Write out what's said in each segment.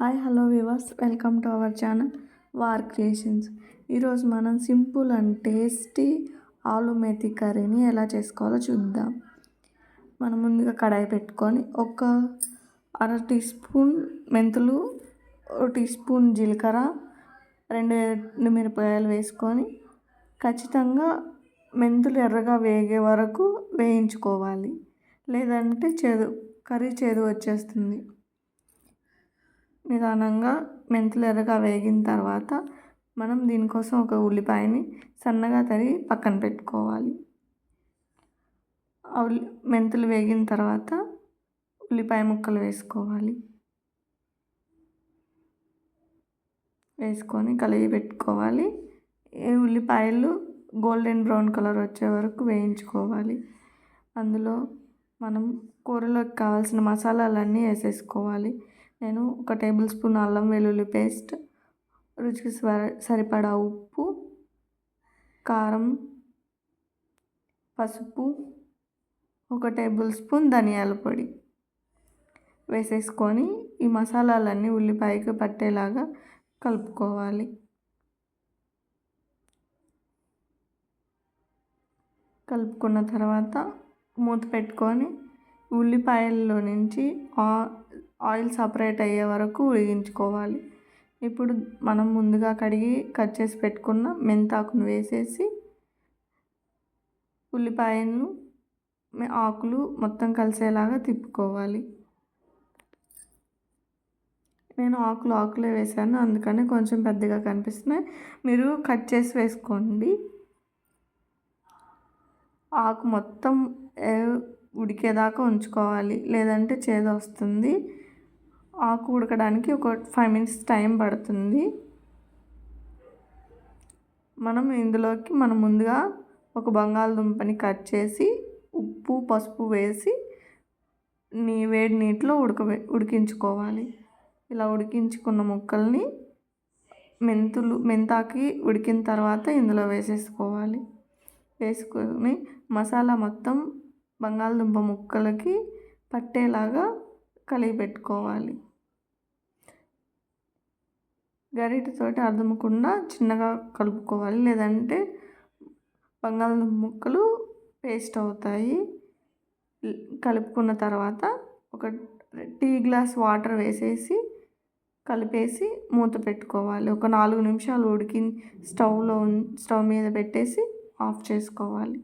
Hi hello viewers welcome to our channel war creations. ఈరోజు మనం simple and tasty ఆలు మేతి కర్రీని ఎలా చేసుకోవాలో చూద్దాం. మనం ముందుగా కడాయి పెట్టుకొని ఒక అర టీ స్పూన్ మెంతులు ఒక టీ స్పూన్ జీలకర్ర రెండు ఎండు మిరపకాయలు వేసుకొని ఖచ్చితంగా మెంతులు ఎర్రగా వేగే వరకు వేయించుకోవాలి. లేదంటే చేదు కర్రీ చేదు వచ్చేస్తుంది. నిదానంగా మెంతులు ఎర్రగా వేగిన తర్వాత మనం దీనికోసం ఒక ఉల్లిపాయని సన్నగా తరిగి పక్కన పెట్టుకోవాలి. మెంతులు వేగిన తర్వాత ఉల్లిపాయ ముక్కలు వేసుకోవాలి. వేసుకొని కలిగి పెట్టుకోవాలి. ఈ ఉల్లిపాయలు గోల్డెన్ బ్రౌన్ కలర్ వచ్చే వరకు వేయించుకోవాలి. అందులో మనం కూరలోకి కావాల్సిన మసాలాలన్నీ వేసేసుకోవాలి. నేను ఒక టేబుల్ స్పూన్ అల్లం వెల్లుల్లి పేస్ట్ రుచికి సరిపడా ఉప్పు కారం పసుపు ఒక టేబుల్ స్పూన్ ధనియాల పొడి వేసేసుకొని ఈ మసాలాలన్నీ ఉల్లిపాయకి పట్టేలాగా కలుపుకోవాలి. కలుపుకున్న తర్వాత మూత పెట్టుకొని ఉల్లిపాయల్లో నుంచి ఆయిల్ సపరేట్ అయ్యే వరకు ఉడిగించుకోవాలి ఇప్పుడు మనం ముందుగా కడిగి కట్ చేసి పెట్టుకున్న మెంతాకును వేసేసి ఉల్లిపాయలను ఆకులు మొత్తం కలిసేలాగా తిప్పుకోవాలి. నేను ఆకులు ఆకులే వేసాను అందుకని కొంచెం పెద్దగా కనిపిస్తున్నాయి. మీరు కట్ చేసి వేసుకోండి. ఆకు మొత్తం ఉడికేదాకా ఉంచుకోవాలి. లేదంటే చేదు వస్తుంది. ఆకు ఉడకడానికి ఒక ఫైవ్ మినిట్స్ టైం పడుతుంది. మనం ఇందులోకి మనం ముందుగా ఒక బంగాళదుంపని కట్ చేసి ఉప్పు పసుపు వేసి నీ వేడి నీటిలో ఉడక ఉడికించుకోవాలి. ఇలా ఉడికించుకున్న ముక్కల్ని మెంతులు మెంతాకి ఉడికిన తర్వాత ఇందులో వేసేసుకోవాలి. వేసుకొని మసాలా మొత్తం బంగాళదుంప ముక్కలకి పట్టేలాగా కలిగి పెట్టుకోవాలి గరిటతోటి అర్థమకుండా చిన్నగా కలుపుకోవాలి. లేదంటే బంగాళదుంప ముక్కలు పేస్ట్ అవుతాయి. కలుపుకున్న తర్వాత ఒక టీ గ్లాస్ వాటర్ వేసేసి కలిపేసి మూత పెట్టుకోవాలి. ఒక నాలుగు నిమిషాలు ఉడికి స్టవ్లో స్టవ్ మీద పెట్టేసి ఆఫ్ చేసుకోవాలి.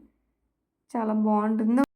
చాలా బాగుంటుంది